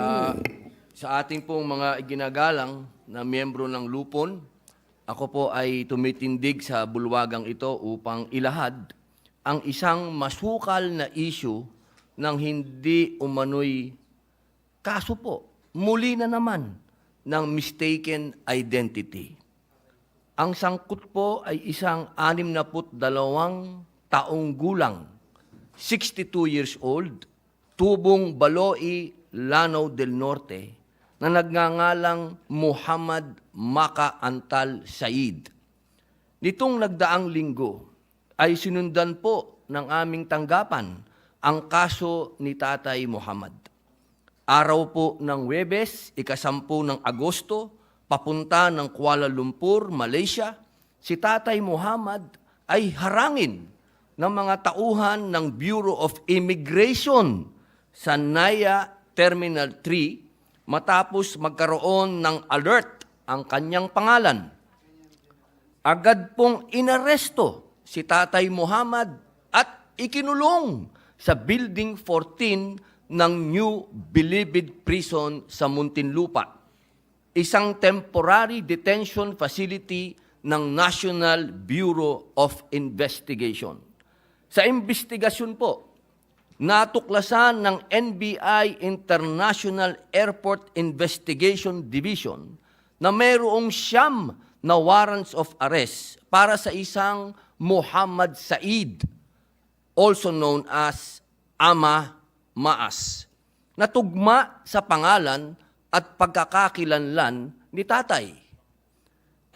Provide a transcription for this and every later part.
Ah, sa ating pong mga iginagalang na miyembro ng Lupon, ako po ay tumitindig sa bulwagang ito upang ilahad ang isang masukal na issue ng hindi umano'y kaso po, muli na naman ng mistaken identity. Ang sangkot po ay isang 62 taong gulang, 62 years old, tubong Baloi, Lanao del Norte, na nagngangalang Muhammad Maka Antal Said. Nitong nagdaang linggo ay sinundan po ng aming tanggapan ang kaso ni Tatay Muhammad. Araw po ng Webes, ikasampu ng Agosto, papunta ng Kuala Lumpur, Malaysia, si Tatay Muhammad ay harangin ng mga tauhan ng Bureau of Immigration sa Naya Terminal 3 matapos magkaroon ng alert ang kanyang pangalan. Agad pong inaresto si Tatay Muhammad at ikinulong sa Building 14 ng New Bilibid Prison sa Muntinlupa, isang temporary detention facility ng National Bureau of Investigation. Sa investigasyon po, natuklasan ng NBI International Airport Investigation Division na mayroong siyam na warrants of arrest para sa isang Muhammad Said, also known as Ama Maas, na tugma sa pangalan at pagkakakilanlan ni tatay.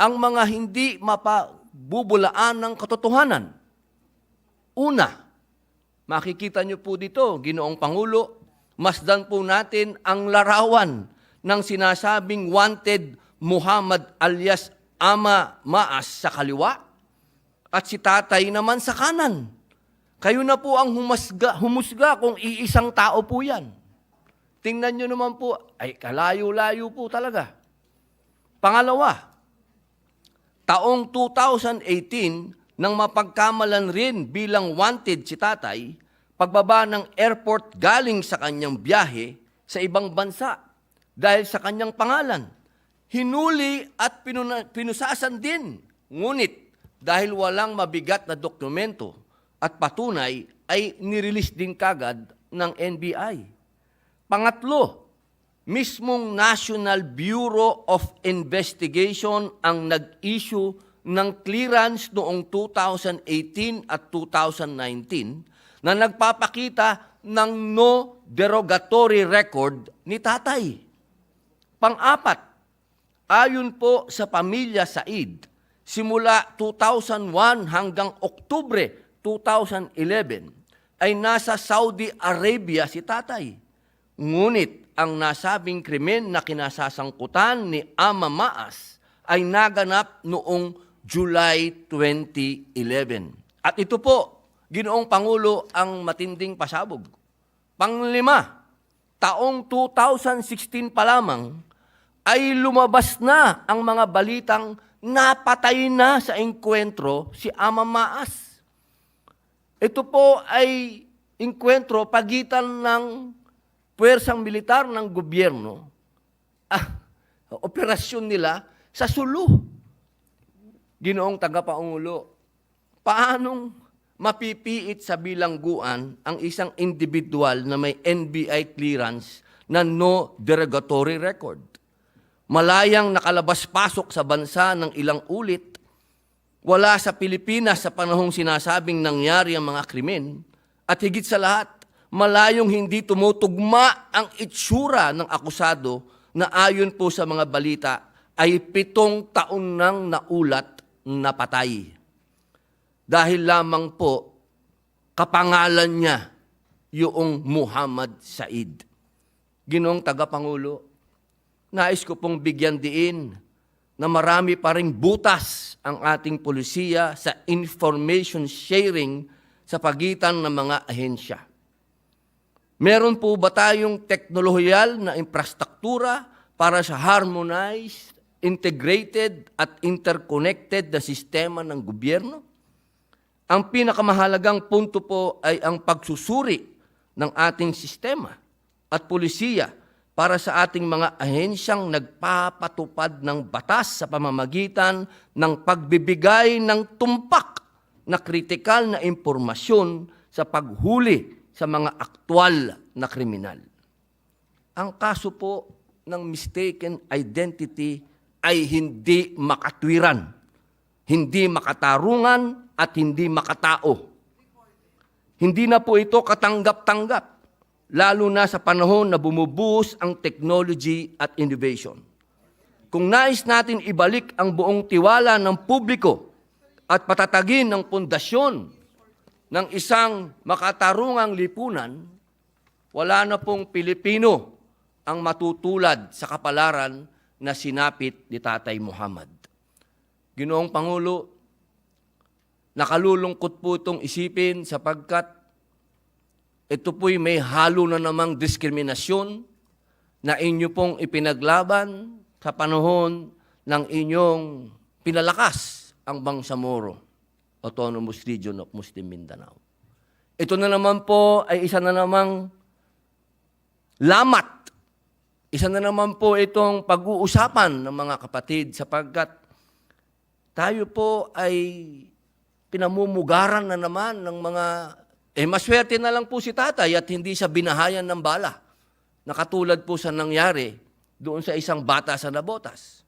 Ang mga hindi mapabubulaan ng katotohanan. Una, Makikita niyo po dito, Ginoong Pangulo, masdan po natin ang larawan ng sinasabing wanted Muhammad alias Ama Maas sa kaliwa at si tatay naman sa kanan. Kayo na po ang humasga, humusga kung iisang tao po yan. Tingnan niyo naman po, ay kalayo-layo po talaga. Pangalawa, taong 2018, nang mapagkamalan rin bilang wanted si tatay, pagbaba ng airport galing sa kanyang biyahe sa ibang bansa dahil sa kanyang pangalan. Hinuli at pinusasan din. Ngunit dahil walang mabigat na dokumento at patunay ay nirelease din kagad ng NBI. Pangatlo, mismong National Bureau of Investigation ang nag-issue ng clearance noong 2018 at 2019 na nagpapakita ng no derogatory record ni tatay. Pang-apat, ayon po sa pamilya Said, simula 2001 hanggang Oktubre 2011 ay nasa Saudi Arabia si tatay. Ngunit ang nasabing krimen na kinasasangkutan ni Ama Maas ay naganap noong July 2011. At ito po, Ginoong Pangulo, ang matinding pasabog. Panglima, taong 2016 pa lamang ay lumabas na ang mga balitang napatay na sa engkwentro si Ama Maas. Ito po ay engkwentro pagitan ng puwersang militar ng gobyerno, ah, operasyon nila sa Sulu. Ginoong tagapaungulo, paanong mapipiit sa bilangguan ang isang individual na may NBI clearance na no derogatory record? Malayang nakalabas-pasok sa bansa ng ilang ulit, wala sa Pilipinas sa panahong sinasabing nangyari ang mga krimen, at higit sa lahat, malayong hindi tumutugma ang itsura ng akusado na ayon po sa mga balita ay pitong taon nang naulat na patay. Dahil lamang po, kapangalan niya yung Muhammad Said. Ginoong tagapangulo, nais ko pong bigyan diin na marami pa ring butas ang ating polisiya sa information sharing sa pagitan ng mga ahensya. Meron po ba tayong teknolohiyal na infrastruktura para sa harmonized, integrated at interconnected na sistema ng gobyerno? Ang pinakamahalagang punto po ay ang pagsusuri ng ating sistema at pulisiya para sa ating mga ahensyang nagpapatupad ng batas sa pamamagitan ng pagbibigay ng tumpak na kritikal na impormasyon sa paghuli sa mga aktwal na kriminal. Ang kaso po ng mistaken identity ay hindi makatwiran, hindi makatarungan at hindi makatao. Hindi na po ito katanggap-tanggap, lalo na sa panahon na bumubuhos ang technology at innovation. Kung nais natin ibalik ang buong tiwala ng publiko at patatagin ng pundasyon ng isang makatarungang lipunan, wala na pong Pilipino ang matutulad sa kapalaran na sinapit ni Tatay Muhammad. Ginoong Pangulo, nakalulungkot po itong isipin sapagkat ito po'y may halo na namang diskriminasyon na inyo pong ipinaglaban sa panahon ng inyong pinalakas ang Bangsamoro, Autonomous Region of Muslim Mindanao. Ito na naman po ay isa na namang lamat. Isa na naman po itong pag-uusapan ng mga kapatid sapagkat tayo po ay pinamumugaran na naman ng mga, eh maswerte na lang po si tatay at hindi sa binahayan ng bala. Nakatulad po sa nangyari doon sa isang bata sa Nabotas.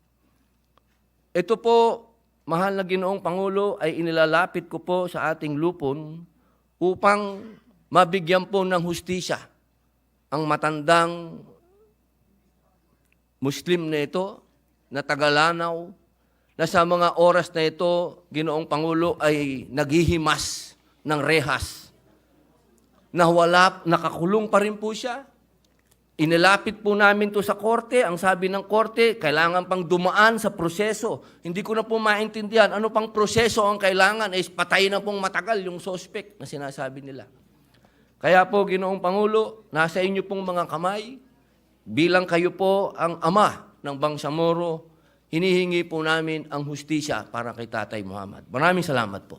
Ito po, mahal na ginoong Pangulo, ay inilalapit ko po sa ating lupon upang mabigyan po ng hustisya ang matandang Muslim na ito, na tagalanaw, na sa mga oras na ito, ginoong Pangulo ay naghihimas ng rehas. Na wala, nakakulong pa rin po siya. Inilapit po namin to sa korte. Ang sabi ng korte, kailangan pang dumaan sa proseso. Hindi ko na po maintindihan. Ano pang proseso ang kailangan? Is patay na pong matagal yung suspect na sinasabi nila. Kaya po, Ginoong Pangulo, nasa inyo pong mga kamay, bilang kayo po ang ama ng Bangsamoro, hinihingi po namin ang hustisya para kay Tatay Muhammad. Maraming salamat po.